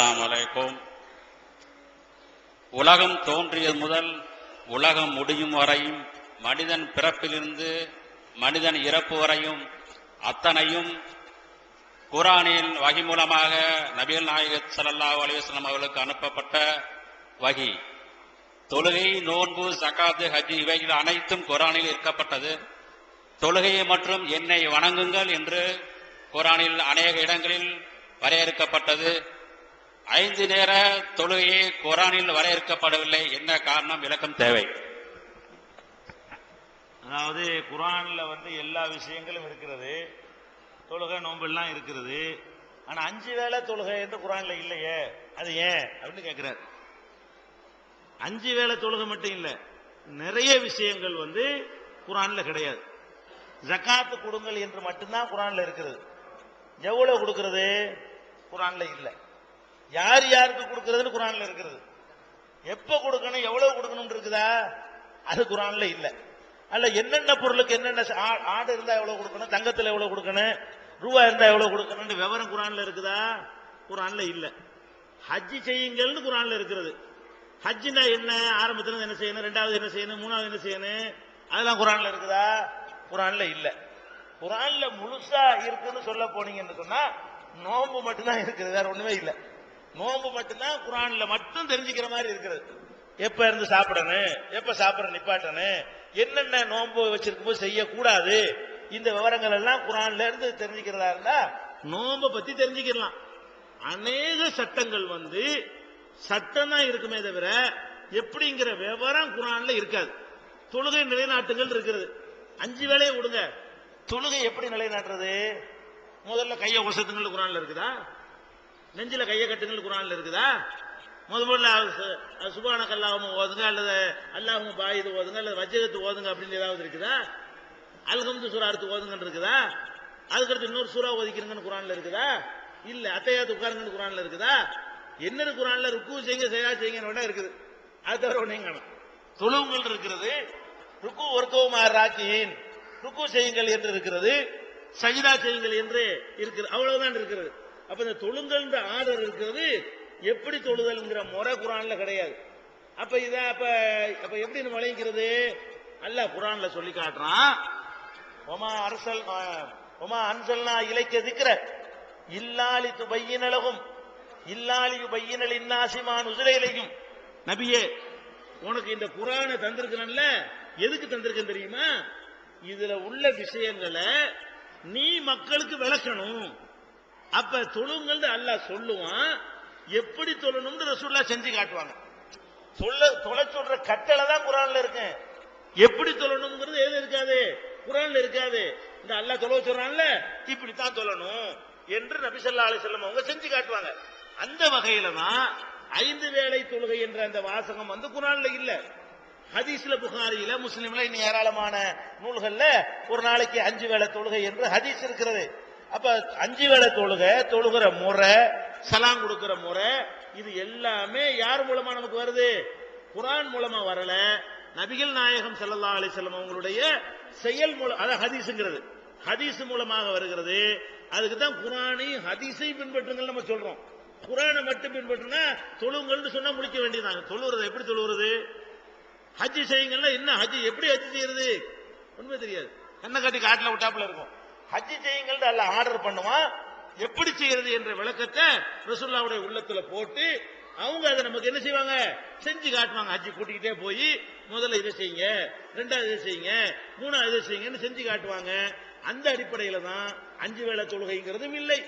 அலைக்கும். உலகம் தோன்றியது முதல் உலகம் முடியும் வரையும் மனிதன் பிறப்பிலிருந்து மனிதன் இறப்பு வரையும் அத்தனையும் குரானின் வகி மூலமாக நபிகள் நாயகத் சல்லா அலைஹி அவர்களுக்கு அனுப்பப்பட்ட வகி. தொழுகை நோன்பு சகாத்து ஹஜ் இவைகள் அனைத்தும் குரானில் இருக்கப்பட்டது தொழுகையை மற்றும் என்னை வணங்குங்கள் என்று குரானில் அநேக இடங்களில் வரையறுக்கப்பட்டது. ஐந்து நேர தொழுகையை குரானில் வரையறுக்கப்படவில்லை. என்ன காரணம்? விளக்கம் தேவை. அதாவது குரான்ல வந்து எல்லா விஷயங்களும் இருக்கிறது. தொழுகை நோம்பெல்லாம் இருக்கிறது ஆனா அஞ்சு வேளை தொழுகை என்று குரான்ல இல்லையே. அது ஏன்? அப்படின்னு கேட்குறார் அஞ்சு வேளை தொழுகை மட்டும் இல்ல நிறைய விஷயங்கள் வந்து குரான்ல கிடையாது. ஜகாத்து கொடுங்கள் என்று மட்டும்தான் குரான்ல இருக்கிறது. எவ்வளவு கொடுக்கறது? குரான்ல இல்லை. யார் யாருக்கு கொடுக்கறதுன்னு குரான்ல இருக்கிறது எப்ப கொடுக்கணும் எவ்வளவு கொடுக்கணும் இருக்குதா? அது குரான்ல இல்ல. அல்ல என்னென்ன பொருளுக்கு என்னென்ன ஆ- ஆடு இருந்தா எவ்வளவு கொடுக்கணும் தங்கத்துல எவ்வளவு கொடுக்கணும் ரூபா இருந்தா எவ்வளவு கொடுக்கணும்னு விவரம் குரான்ல இருக்குதா? குரான்ல இல்ல. ஹஜ்ஜி செய்யுங்கள்னு குரான்ல இருக்கிறது ஹஜ்ஜினா என்ன? ஆரம்பத்துல என்ன செய்யணும்? ரெண்டாவது என்ன செய்யணும்? மூணாவது என்ன செய்யணும்? அதெல்லாம் குரான்ல இருக்குதா? குரான்ல இல்ல. குரான்ல முழுசா இருக்குன்னு சொல்ல போனீங்கன்னு சொன்னா நோம்பு மட்டும்தான் இருக்குது வேற ஒண்ணுமே இல்லை. நோம்பு மட்டும்தான் குரான்ல மட்டும் தெரிஞ்சுக்கிற மாதிரி இருக்கிறது. எப்ப இருந்து சாப்பிடணும்? எப்ப சாப்பிட நிப்பாட்டணும்? என்னென்ன நோன்பு வச்சிருக்கும் போது செய்யக்கூடாது? இந்த விவரங்கள் எல்லாம் குரான்ல இருந்து தெரிஞ்சுக்கிறதா இருந்தா நோன்பை பத்தி தெரிஞ்சுக்கலாம். அநேக சட்டங்கள் வந்து சட்டம் தான் இருக்குமே தவிர எப்படிங்கிற விவரம் குரான்ல இருக்காது. தொழுகை நிலைநாட்டுகள் இருக்கிறது. அஞ்சு வேலையை விடுங்க. தொழுகை எப்படி நிலைநாட்டுறது? முதல்ல கையை ஒசத்துங்கள் குரான்ல இருக்குதா? நெஞ்சில கையை கட்டுங்கள் குரான்ல இருக்குதா? முத முதல்ல சு- சுபான கல்லாவும் ஓதுங்க அல்லது அல்லாஹும் பாயுது ஓதுங்க அல்லது வஜ்ஜகத்து ஓதுங்க அப்படின்னு ஏதாவது இருக்குதா? அல்ஹம்து சூரா அறுத்து ஓதுங்கன்னு இருக்குதா? அதுக்கடுத்து இன்னொரு சூறா ஓதிக்கிறங்கன்னு குரான்ல இருக்குதா? இல்ல அத்தையாத்து உட்காருங்கன்னு குரான்ல இருக்குதா? என்ன குரான்ல ருக்கு செய்யுங்க செய்யா செய்யுங்கன்னு இருக்குது. அது தவிர ஒன்றையும் காணும் தொழுவுங்கள் இருக்கிறது ருக்கு ஒர்க்கவுமா ராக்கியின் ருக்கு செய்யுங்கள் என்று இருக்கிறது சஜிதா செய்யுங்கள் என்று இருக்கிறது அவ்வளவுதான் இருக்கிறது. அப்ப இந்த தொழுங்கல் ஆர்டர் இருக்கிறது எப்படி தொழுதல்ங்கிற முறை குரான்ல கிடையாது. அப்ப இத அப்ப அப்ப எப்படி நம்ம விளங்கிக்கிறது? அல்ல குரான்ல சொல்லி காட்டுறான். ஒமா அரசல் ஒமா அன்சல்னா இலைக்க திக்கிற இல்லாலி துபையினலகும் இல்லாலி பையினல் இன்னாசிமான் உசிலையிலையும் நபியே உனக்கு இந்த குரானை தந்திருக்கிறன்ல எதுக்கு தந்திருக்கேன் தெரியுமா? இதுல உள்ள விஷயங்களை நீ மக்களுக்கு விளக்கணும். அப்ப தொழுங்கள் அல்லாஹ் சொல்லுவான். எப்படி தொழணும்னு ரசூல்லா செஞ்சு காட்டுவாங்க. சொல்ல தொலை சொல்ற கட்டளை தான் குரான்ல இருக்கு. எப்படி தொழணுங்கிறது எது இருக்காது? குரான்ல இருக்காது. இந்த அல்லாஹ் தொலை சொல்றான்ல இப்படித்தான் தொழணும் என்று நபிசல்லா ஸல்லல்லாஹு அலைஹி அவங்க செஞ்சு காட்டுவாங்க. அந்த வகையில தான் ஐந்து வேளை தொழுகை என்ற அந்த வாசகம் வந்து குரான்ல இல்ல. ஹதீஸ்ல புகாரியில முஸ்லீம்ல இன்னும் ஏராளமான நூல்கள்ல ஒரு நாளைக்கு அஞ்சு வேளை தொழுகை என்று ஹதீஸ் இருக்கிறது. அப்ப அஞ்சு வேளை தொழுகை தொழுகிற முறை சலாம் கொடுக்கிற முறை இது எல்லாமே யார் மூலமா நமக்கு வருது? குரான் மூலமா வரல. நபிகள் நாயகம் செல்லல்லா அலிசல்லம் அவங்களுடைய செயல் மூலம் அதான் ஹதீஸுங்கிறது. ஹதீஸ் மூலமாக வருகிறது. அதுக்கு தான் குரானை ஹதீஸை பின்பற்றுங்கள் நம்ம சொல்றோம். குரானை மட்டும் பின்பற்றினா தொழுங்கள்னு சொன்னா முடிக்க வேண்டியதாங்க தொழுவுறது எப்படி தொழுவுறது? ஹஜ் செய்யுங்கன்னா என்ன? ஹஜ்ஜி எப்படி ஹஜ் செய்யறது? உண்மை தெரியாது. கண்ணை காட்டி காட்டில் விட்டாப்புல இருக்கும். ஹஜ் செய்யுங்கள் அல்ல ஆர்டர் பண்ணுவான். எப்படி செய்யறது என்ற விளக்கத்தை ரசுல்லாவுடைய உள்ளத்துல போட்டு அவங்க அதை நமக்கு என்ன செய்வாங்க? செஞ்சு காட்டுவாங்க. ஹஜ்ஜி கூட்டிக்கிட்டே போய் முதல்ல இதை செய்யுங்க ரெண்டாவது இதை செய்யுங்க மூணாவது இதை செய்யுங்கன்னு செஞ்சு காட்டுவாங்க. அந்த அடிப்படையில தான் அஞ்சு வேளை தொழுகைங்கிறதும் இல்லை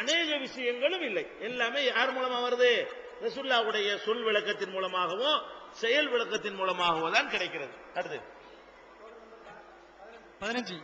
அநேக விஷயங்களும் இல்லை. எல்லாமே யார் மூலமா வருது? ரசுல்லாவுடைய சொல் விளக்கத்தின் மூலமாகவோ செயல் விளக்கத்தின் மூலமாகவோ தான் கிடைக்கிறது. அடுத்து. பதினஞ்சு.